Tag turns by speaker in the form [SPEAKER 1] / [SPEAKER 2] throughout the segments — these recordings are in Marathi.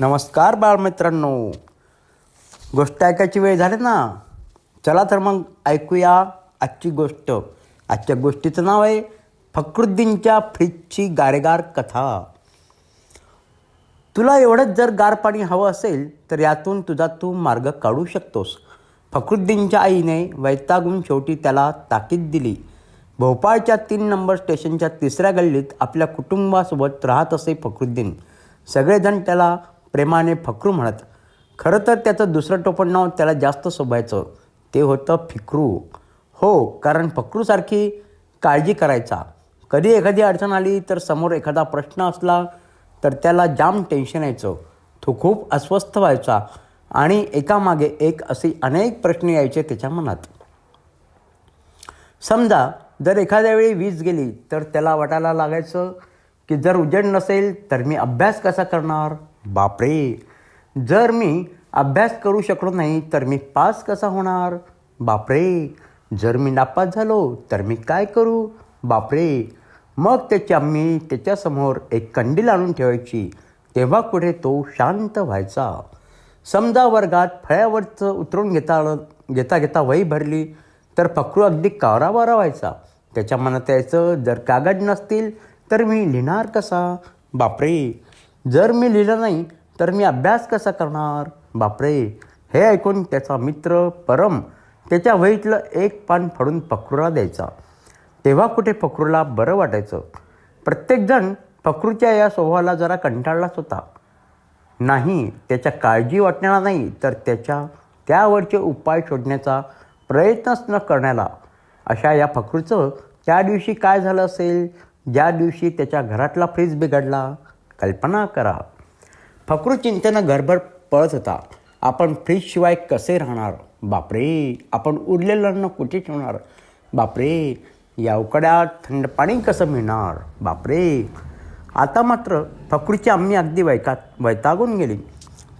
[SPEAKER 1] नमस्कार बाळमित्रांनो. गोष्ट ऐकायची वेळ झाली ना? चला तर मग ऐकूया आजची गोष्ट. आजच्या गोष्टीचं नाव आहे फक्रुद्दीनच्या फ्रीजची गारेगार कथा. तुला एवढंच जर गार पाणी हवं असेल तर यातून तुझा तू मार्ग काढू शकतोस. फक्रुद्दीनच्या आईने वैतागून शेवटी त्याला ताकीद दिली. भोपाळच्या तीन नंबर स्टेशनच्या तिसऱ्या गल्लीत आपल्या कुटुंबासोबत राहत असे फक्रुद्दीन सगळेजण त्याला प्रेमाने फक्रू म्हणत. खरं तर त्याचं दुसरं टोपण नाव त्याला जास्त शोभायचं. ते होतं फिक्रू. हो कारण फक्रूसारखी काळजी करायचा. कधी एखादी अडचण आली तर समोर एखादा प्रश्न असला तर त्याला जाम टेन्शन यायचं. तो खूप अस्वस्थ व्हायचा. आणि एकामागे एक असे अनेक प्रश्न यायचे त्याच्या मनात. समजा जर एखाद्या वेळी वीज गेली तर त्याला वाटायला लागायचं की जर उजेड नसेल तर मी अभ्यास कसा करणार? बापरे. जर मी अभ्यास करू शकलो नाही तर मी पास कसा होणार? बापरे. जर मी नापास झालो तर मी काय करू? बापरे. मग त्याची आम्ही त्याच्यासमोर एक कंडील आणून ठेवायची. तेव्हा कुठे तो शांत व्हायचा. समजा वर्गात फळ्यावरचं उतरून घेता घेता घेता वही भरली तर फकरू अगदी कावराबारा व्हायचा. त्याच्या मनात यायचं जर कागद नसतील तर मी लिहिणार कसा? बापरे. जर मी लिहिलं नाही तर मी अभ्यास कसा करणार? बापरे! हे ऐकून त्याचा मित्र परम त्याच्या वहीतलं एक पान फाडून पखरूला द्यायचा. तेव्हा कुठे पखरूला बरं वाटायचं? प्रत्येकजण पखरूच्या या स्वभावाला जरा कंटाळलाच होता. नाही त्याच्या काळजी वाटण्याला नाही तर त्याच्या त्यावरचे उपाय शोधण्याचा प्रयत्नच न करण्याला. अशा या फखरूचं त्या दिवशी काय झालं असेल? ज्या दिवशी त्याच्या घरातला फ्रीज बिघडला? कल्पना करा. फकरू चिंतेनं घरभर पळत होता. आपण फ्रीजशिवाय कसे राहणार? बापरे आपण उरलेलं अन्न कुठे ठेवणार? बापरे या उकड्यात थंड पाणी कसं मिळणार? बापरे. आता मात्र फकरूची आम्ही अगदी वैकात वैतागून गेली.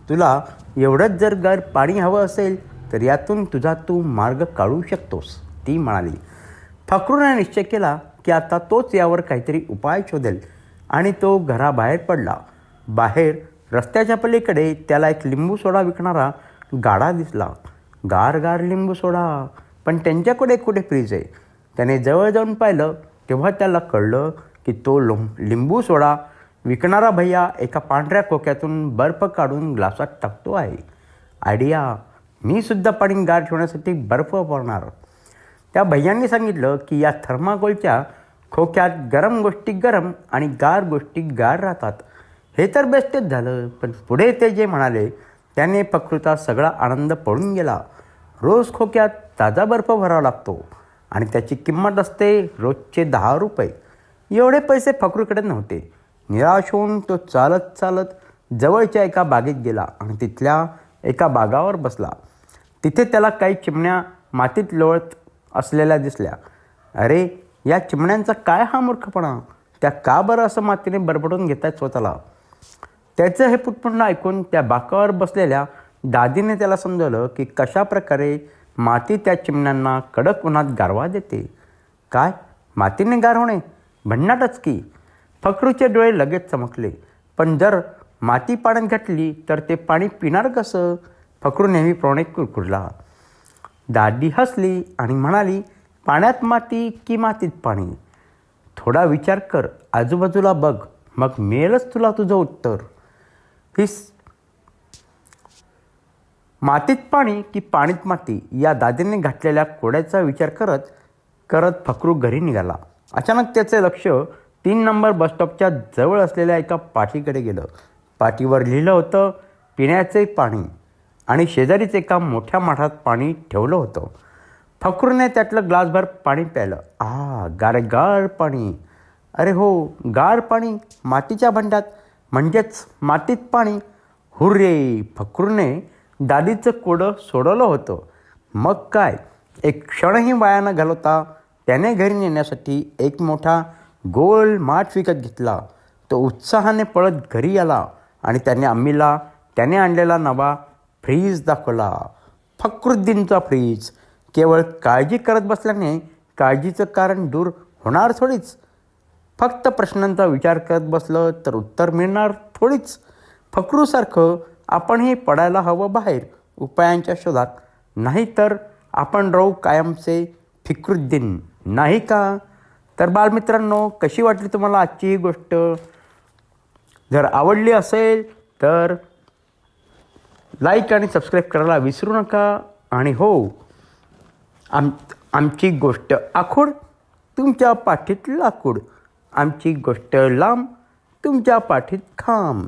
[SPEAKER 1] तुला एवढंच जर गर पाणी हवं असेल तर यातून तुझा तू मार्ग काढू शकतोस ती म्हणाली. फकरूने निश्चय केला की आता तोच यावर काहीतरी उपाय शोधेल. आणि तो घराबाहेर पडला. बाहेर रस्त्याच्या पलीकडे त्याला एक लिंबू सोडा विकणारा गाडा दिसला. गार गार लिंबू सोडा पण त्यांच्याकडे कुठे फ्रीज आहे? त्याने जवळ जाऊन पाहिलं तेव्हा त्याला कळलं की तो लो लिंबू सोडा विकणारा भैया एका पांढऱ्या खोक्यातून बर्फ काढून ग्लासात टाकतो आहे. आयडिया मी सुद्धा पाणी गार ठेवण्यासाठी बर्फ वापरणार. त्या भैयांनी सांगितलं की या थर्माकोलच्या खोक्यात गरम गोष्टी गरम आणि गार गोष्टी गार राहतात. हे तर बेस्टच झालं पण पुढे ते जे म्हणाले त्याने प्रकृता सगळा आनंद पळून गेला. रोज खोक्यात ताजा बर्फ भरावा लागतो आणि त्याची किंमत असते रोजचे दहा रुपये. एवढे पैसे फकरूकडे नव्हते. निराश होऊन तो चालत चालत जवळच्या एका बागेत गेला आणि तिथल्या एका बागावर बसला. तिथे त्याला काही चिमण्या मातीत लोळत असलेल्या दिसल्या. अरे या चिमण्यांचा काय हा मूर्खपणा? त्या का बरं असं मातीने बरबडून घेत आहेत स्वतःला? त्याचं हे पुटपुंड ऐकून त्या बाकावर बसलेल्या दादीने त्याला समजवलं की कशा प्रकारे माती त्या चिमण्यांना कडक उन्हात गारवा देते. काय? मातीने गार होणे भन्नाटच की. फकरूचे डोळे लगेच चमकले. पण जर माती पाण्यात घातली तर ते पाणी पिणार कसं? फकरू नेहमीप्रमाणे कुरकुरला. दादी हसली आणि म्हणाली पाण्यात माती की मातीत पाणी? थोडा विचार कर. आजूबाजूला बघ. मग मिळेलच तुला तुझं उत्तर. हिस. मातीत पाणी की पाणीत माती या दादीने घातलेल्या कोड्याचा विचार करत करत फकरू घरी निघाला. अचानक त्याचे लक्ष तीन नंबर बसस्टॉपच्या जवळ असलेल्या एका पाठीकडे गेलं. पाठीवर लिहिलं होतं पिण्याचे पाणी. आणि शेजारीच एका मोठ्या माठात पाणी ठेवलं होतं. ठाकूरने त्यातलं ग्लासभर पाणी प्यायलं आ गार गार पाणी अरे हो गार पाणी मातीच्या भांड्यात म्हणजेच मातीत पाणी हुर्रे फकरूने दादीचं कोडं सोडवलं होतं मग काय एक क्षणही वाया न घालवता त्याने घरी नेण्यासाठी एक मोठा गोल माठ विकत घेतला तो उत्साहाने पळत घरी आला आणि त्याने आम्हीला त्याने आणलेला नवा फ्रीज दाखवला फक्रुद्दीनचा फ्रीज केवळ काळजी करत बसल्याने काळजीचं कारण दूर होणार थोडीच. फक्त प्रश्नांचा विचार करत बसलं तर उत्तर मिळणार थोडीच. फकरूसारखं आपणही पडायला हवं बाहेर उपायांच्या शोधात. नाही तर आपण राहू कायमचे फिकृद्दीन नाही का? तर बालमित्रांनो कशी वाटली तुम्हाला आजची ही गोष्ट? जर आवडली असेल तर लाईक आणि सबस्क्राईब करायला विसरू नका. आणि हो आम आमची गोष्ट आखूड तुमच्या पाठीत लाकूड. आमची गोष्ट लांब तुमच्या पाठीत खांब.